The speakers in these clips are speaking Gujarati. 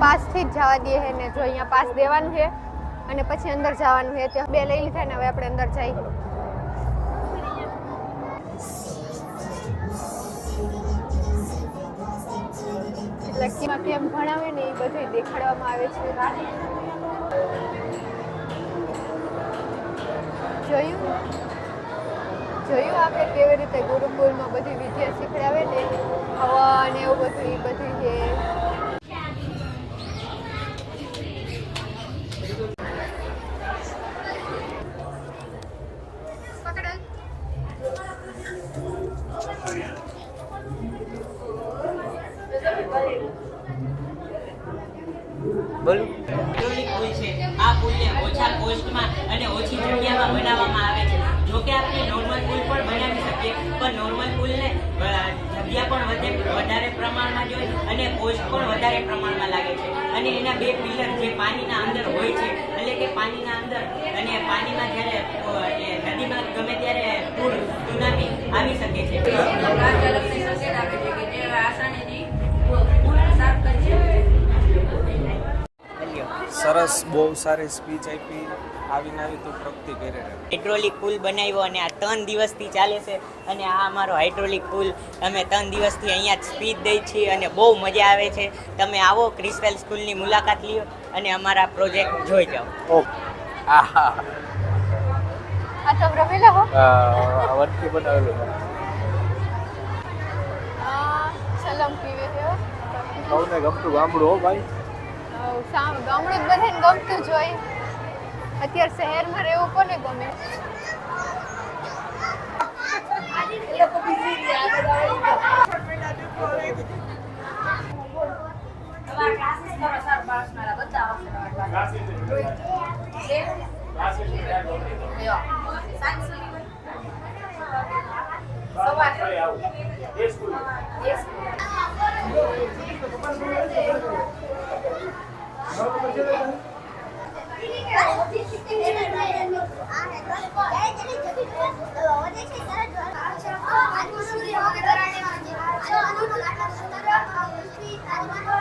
પાસથી જ જવા દઈએ ને, જો અહીંયા પાસ દેવાનું છે અને પછી અંદર જવાનું છે ત્યાં બે લઈ લીધા ને હવે આપણે અંદર જઈ. એટલે કેમાં ભણાવે ને એ બધું દેખાડવામાં આવે છે. જોયું? આપણે કેવી રીતે ગુરુકુળમાં બધી વિદ્યા શીખડાવે ને હવા ને એવું બધું એ બધું છે પકડ બોલું પુલ છે. આ પુલને ઓછા કોસ્ટમાં અને ઓછી જગ્યામાં બનાવવામાં આવે છે. જો કે આપણે નોર્મલ પુલ પણ બનાવી શકીએ, પણ નોર્મલ પુલને જગ્યા પણ વધે, વધારે પ્રમાણમાં જોઈએ અને કોસ્ટ પણ વધારે પ્રમાણમાં લાગે છે. અને એના બે પિલર જે પાણીના અંદર હોય છે, એટલે કે પાણીના અંદર અને પાણીમાં જ્યારે નદીમાં ગમે ત્યારે પૂર, સુનામી આવી શકે છે. સરસ બહુ સારી સ્પીચ આપી આવીને આવી તો પ્રગતિ કરી રહે હાઇડ્રોલિક પુલ બનાવ્યો અને આ ત્રણ દિવસથી ચાલે છે અને આ અમારો હાઇડ્રોલિક પુલ અમે ત્રણ દિવસથી અહીંયા જ સ્પીચ દઈ છીએ અને બહુ મજા આવે છે. તમે આવો ક્રિસ્ટલ સ્કૂલની મુલાકાત લ્યો અને અમારા પ્રોજેક્ટ જોઈ જાઓ. ઓ આ હા આ તો રમેલા હો. વટકી બનાવેલું સલમ પીવે છે ગમતું ગામડું હો ભાઈ. સામ ગામડું જ બધાને ગમતું જ હોય. અત્યારે શહેરમાં રહેવું કોને ગમે? તમારા ક્લાસીસ કરો સર પાસ મારા બધા આવશે તમારા ક્લાસીસ લ્યો સાયન્સ સવાર યસ ફોન આવી ગયો મેડમ પાસે જેનાથી ઘણા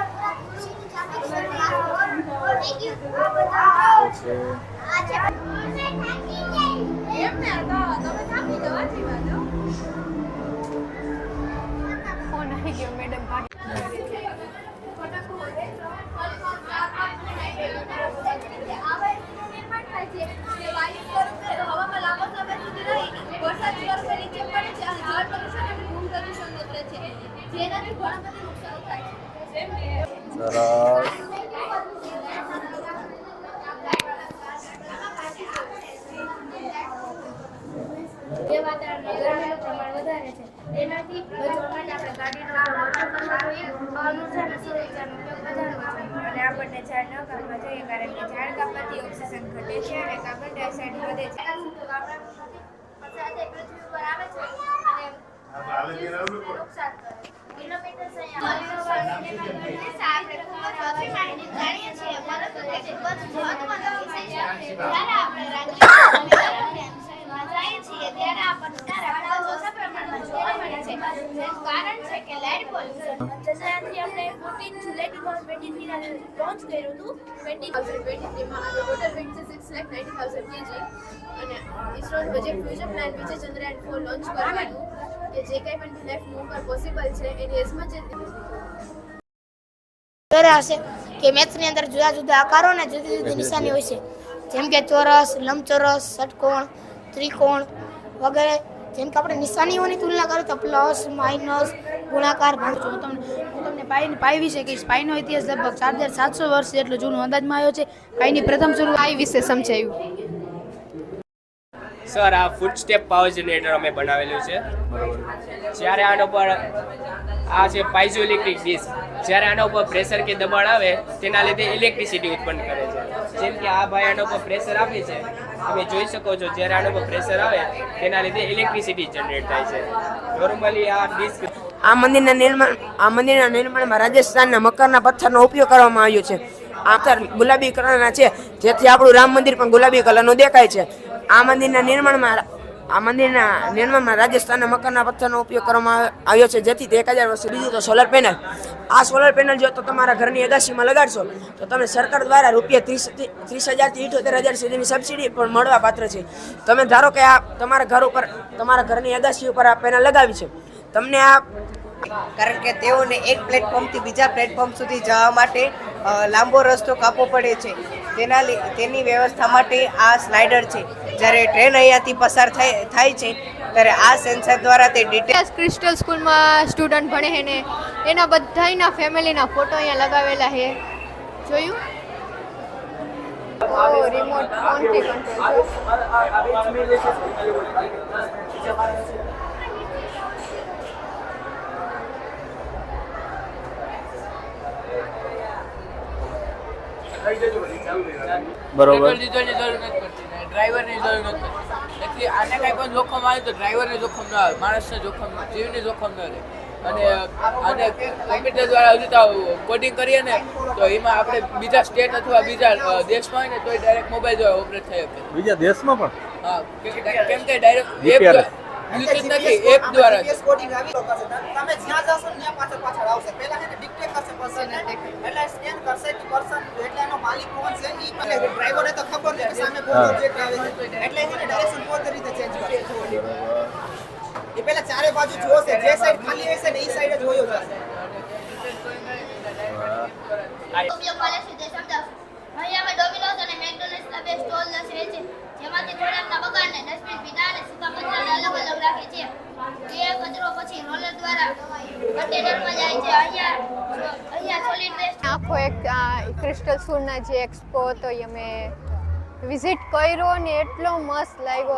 બધા નુકસાન થાય છે સરસ જે વાતાવરણમાં ગરમીનું પ્રમાણ વધારે છે તેનાથી બચવા માટે આપણે ગાડીનો ઉપયોગ ઓછો કરવો જોઈએ પવન ઊર્જા અને આપણને ઝાડ જોઈએ કારણ કે ઝાડ કાપવાથી ઓક્સિજન ઘટે છે અને કાર્બન ડાયોક્સાઇડ વધે છે રાજ્ય જાય છીએ ત્યારે આપણને તારા ખૂબ જ ઓછા પ્રમાણમાં જોવા મળે છે જેનું કારણ છે કે લેડ પોલ્યુશન ચંદ્રયાનથી આપણે 14 જુલાઈ 2023 ના લોન્ચ કર્યું હતું 2023 માં આનો ટોટલ વેઇટ છે 6 લાખ 90000 કેજી. અને ઇસરોનું બજેટ ફ્યુઝન પ્લાન વિશે ચંદ્રયાન 4 લોન્ચ કરવાનું કે જે કંઈ પણ લાઈફ મૂવ પર પોસિબલ છે એની એઝ મચ હશે કે મેથ્સની અંદર જુદા જુદા આકારો અને જુદી જુદી નિશાની હોય છે. જેમ કે ચોરસ લંબચોરસ ષટકોણ ત્રિકોણ વગેરે જેમ કે આપણે નિશાનીઓની તુલના કરો તો પ્લસ માઇનસ ગુણાકાર, ભાગ. હું તમને હું તમને પાઈ પાઈ વિશે કહીશ પાઈનો ઇતિહાસ લગભગ ચાર હજાર સાતસો વર્ષ જેટલો જૂનો અંદાજમાં આવ્યો છે. પાઈની પ્રથમ શરૂઆત પાઈ વિશે સમજાયું? સર આ ફૂટ સ્ટેપ પાવર જનરેટર અમે બનાવેલું છે. જ્યારે આના ઉપર આ છે પાઇઝો ઇલેક્ટ્રિક ડિસ્ક જ્યારે આના ઉપર પ્રેશર કે દબાણ આવે, તેના લીધે ઇલેક્ટ્રિસિટી ઉત્પન્ન કરે છે. જેમ કે આ ભાઈ આના ઉપર પ્રેશર આપે છે તમે જોઈ શકો છો, જ્યારે આના પ્રેશર આવે, તેના લીધે ઇલેક્ટ્રિસિટી જનરેટ થાય છે. નોર્મલી આ ડિસ્ક આ મંદિરના નિર્માણ આ મંદિરના નિર્માણમાં રાજસ્થાનના મકરના પથ્થરનો ઉપયોગ કરવામાં આવ્યો છે. આ પથ્થર ગુલાબી કલરના છે. જેથી આપણું રામ મંદિર પણ ગુલાબી કલરનું દેખાય છે. આ મંદિરના નિર્માણમાં આ મંદિરના નિર્માણમાં રાજસ્થાનના મકાનના પથ્થરનો ઉપયોગ કરવામાં આવ્યો છે. જેથી તે એક હજાર વર્ષ બીજું તો સોલર પેનલ આ સોલર પેનલ જો તો તમારા ઘરની અગાશીમાં લગાડશો, તો તમે સરકાર દ્વારા રૂપિયા ત્રીસ ત્રીસ હજારથી ઇઠોતેર હજાર સુધીની સબસિડી પણ મળવા પાત્ર છે. તમે ધારો કે આ તમારા ઘર ઉપર, તમારા ઘરની અગાશી ઉપર આ પેનલ લગાવી છે. તમને આ કારણ કે તેઓને એક પ્લેટફોર્મથી બીજા પ્લેટફોર્મ સુધી જવા માટે લાંબો રસ્તો કાપવો પડે છે. તેના તેની વ્યવસ્થા માટે આ સ્લાઇડર છે. જ્યારે ટ્રેન અહીંયાથી પસાર થાય થાય છે ત્યારે આ સેન્સર દ્વારા તે ડિટેલ ક્રિસ્ટલ સ્કૂલમાં સ્ટુડન્ટ ભણે છે ને એના બધાયના ફેમિલીના ફોટો અહીંયા લગાવેલા છે. જોયું? ઓ રિમોટ ફોનથી કંટ્રોલ બરોબર. ડીઝલની જરૂર નથી પડતી ડ્રાઈવરની જરૂર નથી પડતી. એટલે આને કાંઈ પણ જોખમ આવે તો ડ્રાઈવરને જોખમ ન આવે માણસને જોખમ જીવને જોખમ ન રહે. અને અને કોમ્પ્યુટર દ્વારા હજુ તો કોડિંગ કરીએ ને તો એમાં આપણે બીજા સ્ટેટ અથવા બીજા દેશમાં હોય ને તોય ડાયરેક્ટ મોબાઈલ દ્વારા ઓપરેટ થઈ શકે. બીજા દેશમાં પણ? હા કેમ કે- ડાયરેક્ટ એપ. બ્લૂટૂથ નથી એપ દ્વારા. કોડિંગ આવી તમે જ્યાં જશો ત્યાં પાછળ પાછળ આવશે. પહેલા એને ડિક્ટેટ કરશે પર્સન એટલે સ્કેન કરશે કે પર્સન એટલે એનો માલિક કોણ છે ઈ એટલે ડ્રાઈવરને તો ખબર નહીં કે સામે કોણ ઓબ્જેક્ટ આવે છે એટલે એને ડાયરેક્શન પોતે રીતે ચેન્જ કરશે એ પહેલા ચારે બાજુ જોશે જે સાઈડ ખાલી હશે ને એ સાઈડ જ હોયો જશે ઉપયોગ મળે છે તે સમજાવશો અહીં અમે ડોમિનોઝ અને મેકડોનલ્ડ્સના બે સ્ટોલ દર્શાવે છે જેમાંથી ખોરાકના બગાડને ડસ્ટબિન ભીના અને સૂકા કચરાને અલગ અલગ રાખે છે એ કચરો પછી રોલર દ્વારા કન્ટેનરમાં જાય છે અહીંયા અહીંયા સોલિડ વેસ્ટ આખો એક આ ક્રિસ્ટલ સ્કૂલના જે એક્સપો હતો એ અમે વિઝિટ કર્યો ને એટલો મસ્ત લાગ્યો.